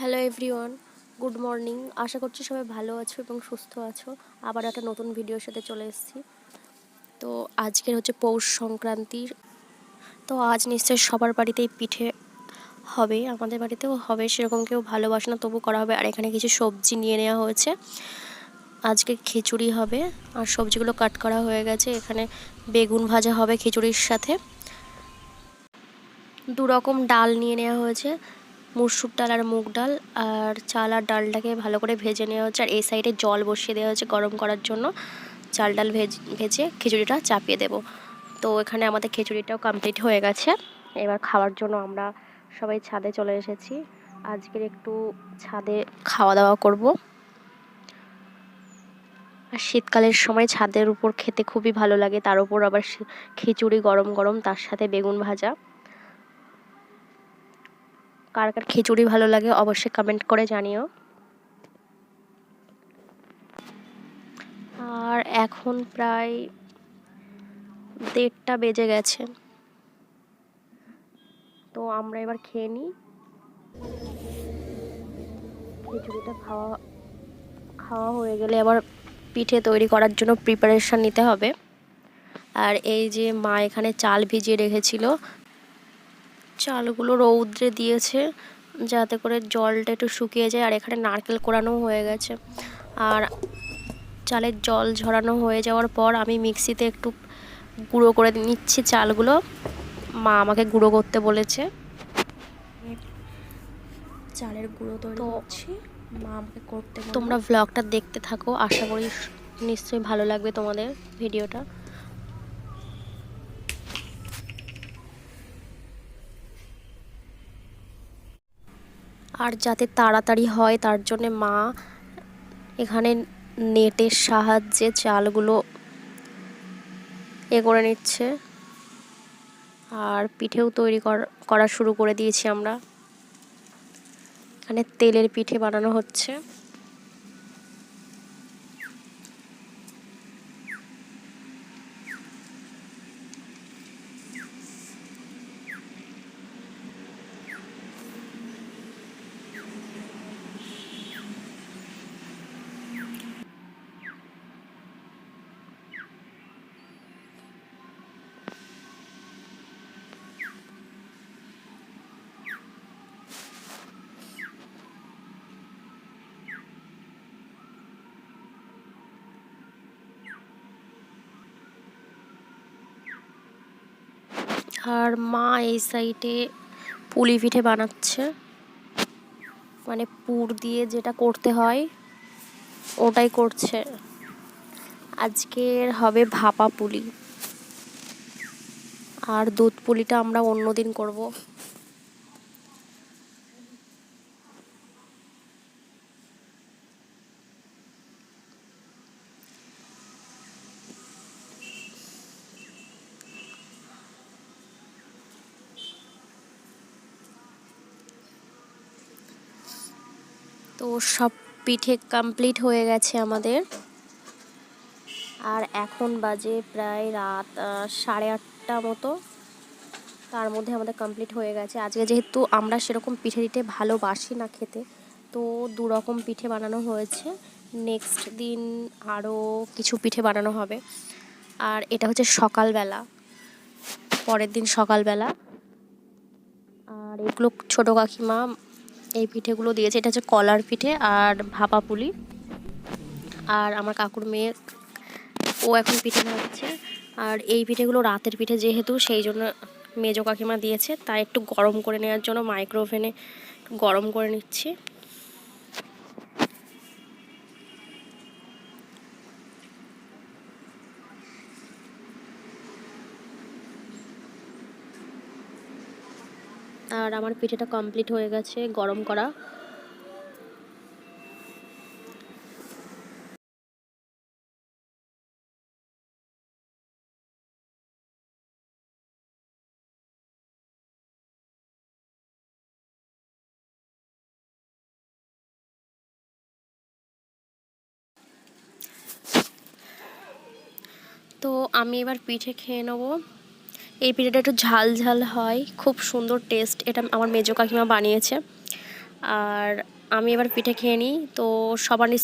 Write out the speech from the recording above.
Hello everyone good morning আশা করছি সবাই ভালো আছো এবং সুস্থ আছো। আবার একটা নতুন ভিডিওর সাথে চলে এসেছি। তো আজকের হচ্ছে পৌষ সংক্রান্তির। তো আজ নিশ্চয়ই সবার বাড়িতেই পিঠে হবে, আমাদের বাড়িতেও হবে, সেরকম কেউ ভালোবাসে না, তবু করা হবে। আর এখানে কিছু সবজি নিয়ে নেওয়া হয়েছে। আজকে খিচুড়ি হবে, আর সবজিগুলো কাট করা হয়ে গেছে। এখানে বেগুন ভাজা হবে খিচুড়ির সাথে। দু রকম ডাল নিয়ে নেওয়া হয়েছে। মুসুর ডাল আর মুগ ডাল আর চাল আর ডালটাকে ভালো করে ভেজে নেওয়া হচ্ছে। আর এই সাইডে জল বসিয়ে দেওয়া হচ্ছে গরম করার জন্য। চাল ডাল ভেজ, ভেজে খিচুড়িটা চাপিয়ে দেব। তো এখানে আমাদের খিচুড়িটাও কমপ্লিট হয়ে গেছে। এবার খাওয়ার জন্য আমরা সবাই ছাদে চলে এসেছি। আজকের একটু ছাদে খাওয়া দাওয়া করব। আর শীতকালের সময় ছাদের উপর খেতে খুবই ভালো লাগে। তার উপর আবার খিচুড়ি গরম গরম তার সাথে বেগুন ভাজা। কার কার খিচুড়ি ভালো লাগে অবশ্যই কমেন্ট করে জানিও। আর এখন প্রায় দেড়টা বেজে গেছে। তো আমরা এবার খেয়ে নিই। খিচুড়িটা খাওয়া খাওয়া হয়ে গেলে আবার পিঠে তৈরি করার জন্য প্রিপারেশান নিতে হবে। আর এই যে মা এখানে চাল ভিজিয়ে রেখেছিল চালগুলো রৌদ্রে দিয়েছে যাতে করে জলটা একটু শুকিয়ে যায়। আর এখানে নারকেল কোরানো হয়ে গেছে। আর চালের জল ঝরানো হয়ে যাওয়ার পর আমি মিক্সিতে একটু গুঁড়ো করে নিচ্ছি চালগুলো। মা আমাকে গুঁড়ো করতে বলেছে। চালের গুঁড়ো তৈরি করছি। মা আমাকে করতে তোমরা ভ্লগটা দেখতে থাকো। আশা করি নিশ্চয়ই ভালো লাগবে তোমাদের ভিডিওটা। আর যাতে তাড়াতাড়ি হয়, তার জন্যে মা এখানে নেটের সাহায্যে চালগুলো এ করে নিচ্ছে। আর পিঠেও তৈরি করা শুরু করে দিয়েছি আমরা। এখানে তেলের পিঠে বানানো হচ্ছে। আর মা এই সাইডে পুলি পিঠে বানাচ্ছে। মানে পুর দিয়ে যেটা করতে হয়, ওটাই করছে। আজকের হবে ভাপা পুলি। আর দুধ পুলিটা আমরা অন্য দিন করব। তো সব পিঠে কমপ্লিট হয়ে গেছে আমাদের। আর এখন বাজে প্রায় রাত সাড়ে আটটা মতো। তার মধ্যে আমাদের কমপ্লিট হয়ে গেছে। আজকে যেহেতু আমরা সেরকম পিঠে দিতে ভালোবাসি না খেতে, তো দু রকম পিঠে বানানো হয়েছে। নেক্সট দিন আরও কিছু পিঠে বানানো হবে। আর এটা হচ্ছে সকালবেলা, পরের দিন সকালবেলা। আর এগুলো ছোটো কাকিমা এই পিঠেগুলো দিয়েছে। এটা হচ্ছে কলার পিঠে আর ভাপা পুলি। আর আমার কাকুর মেয়ে, ও এখন পিঠে ভাবছে আর এই পিঠেগুলো রাতের পিঠে যেহেতু, সেই জন্য মেজো কাকিমা দিয়েছে। তাই একটু গরম করে নেওয়ার জন্য মাইক্রোওভেনে গরম করে নিচ্ছি। আর আমার পিঠেটা কমপ্লিট হয়ে গেছে গরম করা। তো আমি এবার পিঠে খেয়ে নেব। এই পিঠাটা একটু ঝাল ঝাল হয়, খুব সুন্দর টেস্ট এটা আমার মেজো কাকিমা বানিয়েছে। আর আমি এবার পিঠে খেয়ে নিই, তো সবার